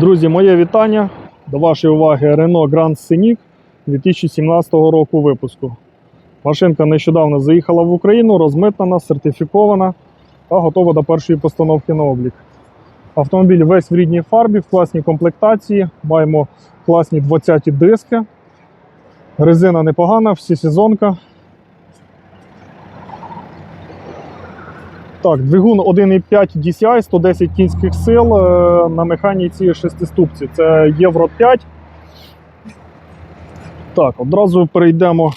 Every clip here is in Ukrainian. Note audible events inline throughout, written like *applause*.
Друзі, моє вітання. До вашої уваги Renault Grand Scenic 2017 року випуску. Машинка нещодавно заїхала в Україну, розмитнена, сертифікована та готова до першої постановки на облік. Автомобіль весь в рідній фарбі, в класній комплектації. Маємо класні 20-ті диски. Резина непогана, всесезонка. Так, двигун 1,5 DCI, 110 кінських сил е, на механіці шестиступці. Це Євро 5. Так, одразу перейдемо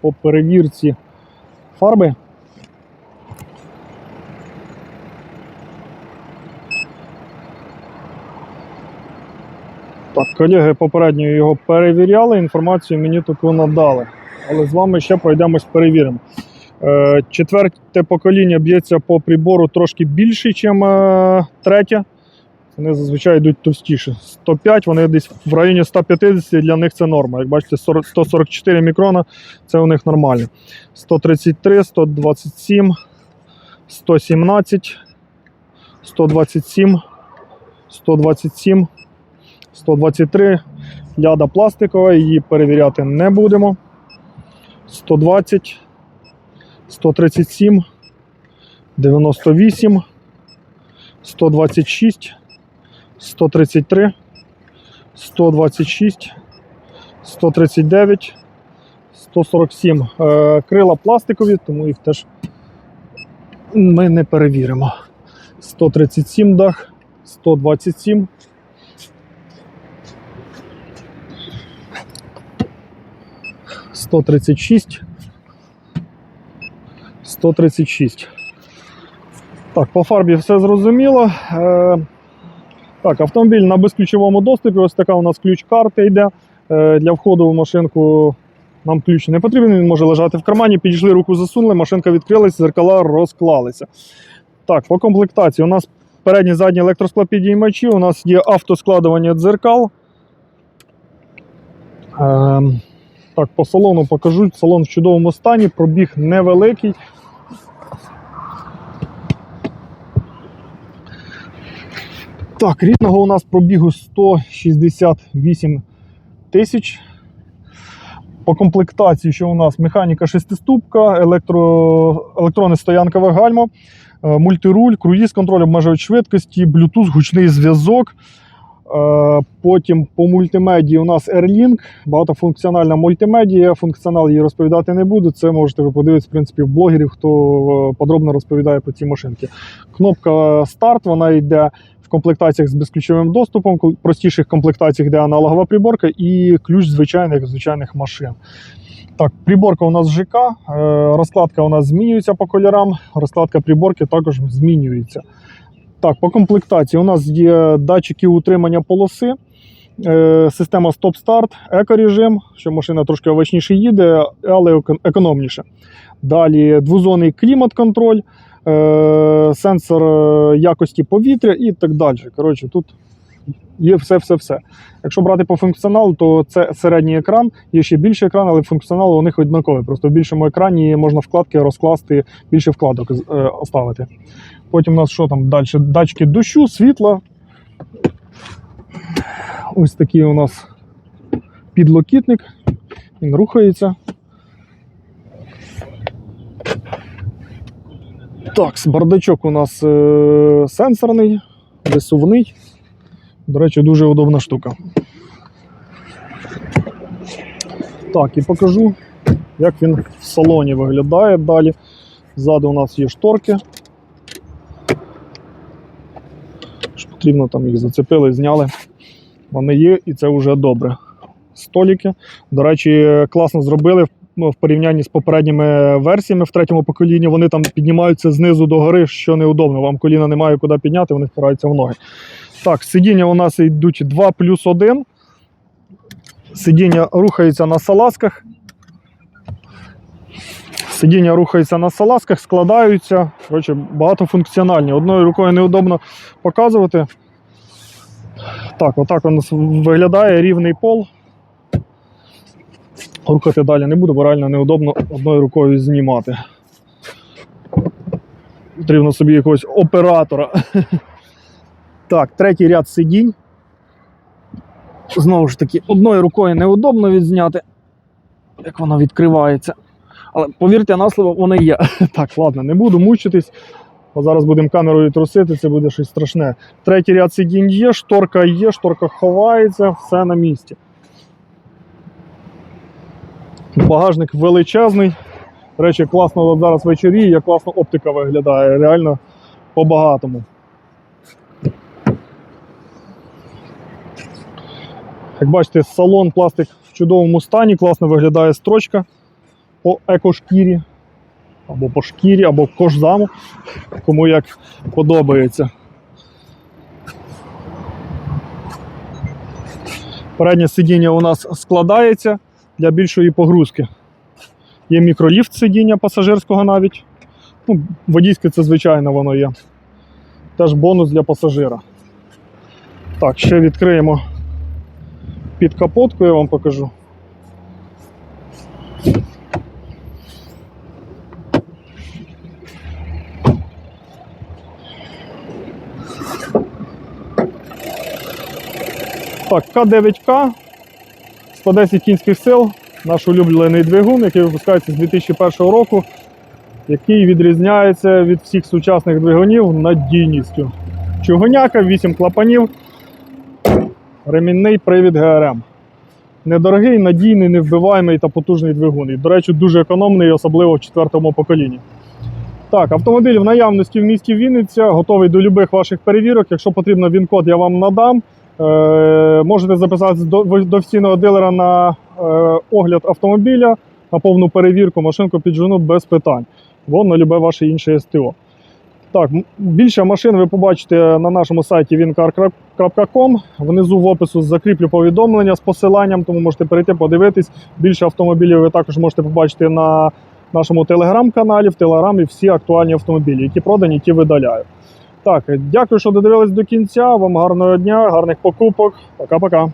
по перевірці фарби. Так, колеги попередньо його перевіряли, інформацію мені таку надали. Але з вами ще пройдемось, перевіримо. Е, Четверте покоління б'ється по прибору трошки більше, ніж третє. Вони зазвичай йдуть товстіше. 105, вони десь в районі 150, для них це норма. Як бачите, 144 мікрона це у них нормально. 133, 127, 117, 127, 127, 123. Ляда пластикова, її перевіряти не будемо. 120. 137, 98, 126, 133, 126, 139, 147. Е, Крила пластикові, тому їх теж ми не перевіримо. 137 дах, 127. Сто тридцять шість. 136. Так, по фарбі все зрозуміло. Е, так, автомобіль на безключовому доступі. Ось така у нас ключ-карта йде. Е, для входу в машинку нам ключ не потрібен, він може лежати в кармані. Підійшли, руку засунули, машинка відкрилась, зеркала розклалися. Так, по комплектації у нас передні задні електросклопідіймачі, у нас є автоскладування дзеркал. Е, так, по салону покажу. Салон в чудовому стані, пробіг невеликий. Так, рідного у нас пробігу 168 тисяч. По комплектації, що у нас механіка шестиступка, електро... електронне стоянкове гальмо, е, мультируль, круїз контроль, обмежувач швидкості, Bluetooth, гучний зв'язок. Е, Потім по мультимедії у нас AirLink, багатофункціональна мультимедія. Функціонал її розповідати не буду. Це можете ви подивитися в принципі, в блогерів, хто е, подробно розповідає про ці машинки. Кнопка старт, вона йде в комплектаціях з безключовим доступом, простіших комплектаціях, де аналогова приборка, і ключ звичайних звичайних машин. Так, приборка у нас ЖК, е, розкладка у нас змінюється по кольорам, розкладка приборки також змінюється. Так, по комплектації у нас є датчики утримання полоси, е, система стоп-старт, екорежим, що машина трошки овочніше їде, але еко- економніше. Далі двозонний клімат-контроль, сенсор е, якості повітря і так далі. Коротше, тут є все-все-все. Якщо брати по функціоналу, то це середній екран, є ще більший екран, але функціонал у них однаковий. Просто в більшому екрані можна вкладки розкласти, більше вкладок е, оставити. Потім у нас що там далі? Датчики дощу, світла. Ось такий у нас підлокітник. Він рухається. Так, бардачок у нас е- сенсорний, висувний. До речі, дуже удобна штука. Так, і покажу, як він в салоні виглядає далі. Ззаду у нас є шторки. Що потрібно, там їх зацепили, зняли. Вони є, і це вже добре. Століки. До речі, класно зробили в- в порівнянні з попередніми версіями в третьому поколінні. Вони там піднімаються знизу до гори, що неудобно. Вам коліна немає куди підняти, вони впираються в ноги. Так, сидіння у нас йдуть 2 плюс 1. Сидіння рухається на салазках. Сидіння рухається на салазках, складаються. Коротше, багатофункціональні. Одною рукою неудобно показувати. Так, отак у нас виглядає рівний пол. Рухати далі не буду, бо реально неудобно одною рукою знімати. Потрібно собі якогось оператора. *laughs* Так, третій ряд сидінь. Знову ж таки, одною рукою неудобно відзняти, як вона відкривається. Але повірте на слово, воно є. *laughs* Так, ладно, не буду мучитись. Бо зараз будемо камерою трусити, це буде щось страшне. Третій ряд сидінь є, шторка є, шторка ховається, все на місці. Багажник величезний. Речі, класно зараз вечорі, як класно оптика виглядає. Реально по-багатому. Як бачите, салон пластик в чудовому стані, класно виглядає строчка по екошкірі, або по шкірі, або кожзаму, кому як подобається. Переднє сидіння у нас складається для більшої погрузки. Є мікроліфт сидіння пасажирського навіть. Ну, водійське це звичайно воно є. Теж бонус для пасажира. Так, ще відкриємо під капотку, я вам покажу. Так, К9К, 110 кінських сил, наш улюблений двигун, який випускається з 2001 року, який відрізняється від всіх сучасних двигунів надійністю. Чугуняка, 8 клапанів, ремінний привід ГРМ. Недорогий, надійний, невбиваємий та потужний двигун. І, до речі, дуже економний, особливо в четвертому поколінні. Так, автомобіль в наявності в місті Вінниця, готовий до любих ваших перевірок. Якщо потрібно, він-код я вам надам. Е, можете записатися до, офіційного дилера на е, огляд автомобіля, на повну перевірку, машинку піджену без питань. Вон на любе ваше інше СТО. Так, більше машин ви побачите на нашому сайті wincar.com. Внизу в опису закріплю повідомлення з посиланням, тому можете перейти подивитись. Більше автомобілів ви також можете побачити на нашому телеграм-каналі, в телеграмі всі актуальні автомобілі, які продані, ті видаляю. Так, дякую, що додивились до кінця. Вам гарного дня, гарних покупок. Пока-пока.